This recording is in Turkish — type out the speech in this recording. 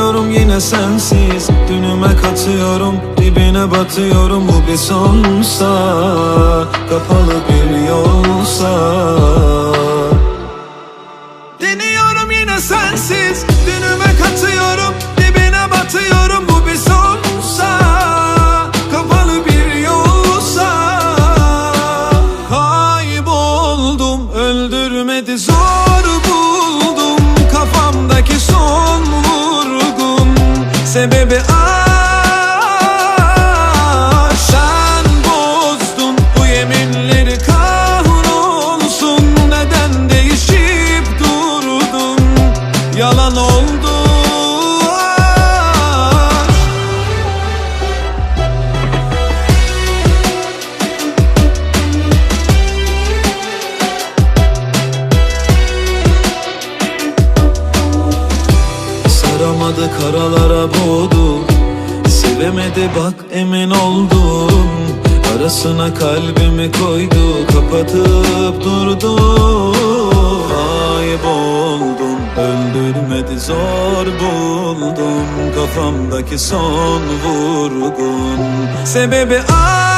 Deniyorum yine sensiz. Dünüme katıyorum Dibine batıyorum. Bu bir sonsa Kapalı bir yolsa. Deniyorum yine sensiz. Dünüme katıyorum Dibine batıyorum. Bu bir sonsa Kapalı bir yolsa. Kayboldum Öldürmedi zor buldum Sebebi aşk. Sen bozdun bu yeminleri kahrolsun Neden değişip durdun? Yalan oldu Saramadı karalara boğdu Sevemedi bak emin oldum. Arasına kalbimi koydu Kapatıp durdu. Kayboldum Öldürmedi zor buldum. Kafamdaki son vurgun. Sebebi aşk